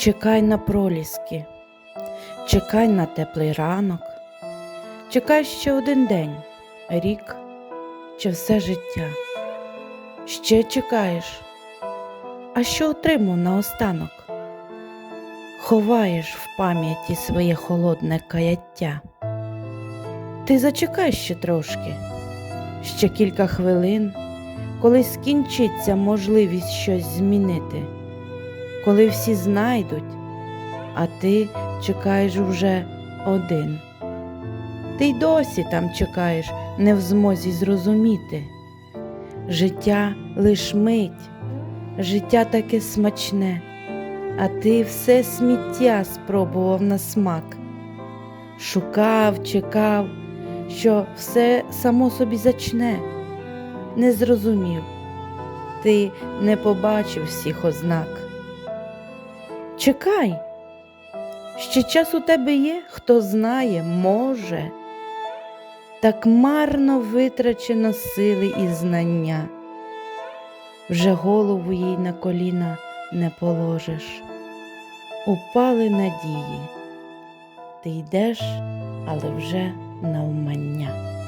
Чекай на проліски, чекай на теплий ранок, чекай ще один день, рік чи все життя. Ще чекаєш, а що отримав наостанок? Ховаєш в пам'яті своє холодне каяття. Ти зачекай ще трошки, ще кілька хвилин, коли скінчиться можливість щось змінити, коли всі знайдуть, а ти чекаєш вже один. Ти й досі там чекаєш, не в змозі зрозуміти. Життя лиш мить, життя таке смачне, а ти все сміття спробував на смак. Шукав, чекав, що все само собі зачне. Не зрозумів, ти не побачив всіх ознак. Чекай, ще час у тебе є, хто знає, може. Так марно витрачено сили і знання. Вже голову їй на коліна не положиш. Упали надії. Ти йдеш, але вже навмання.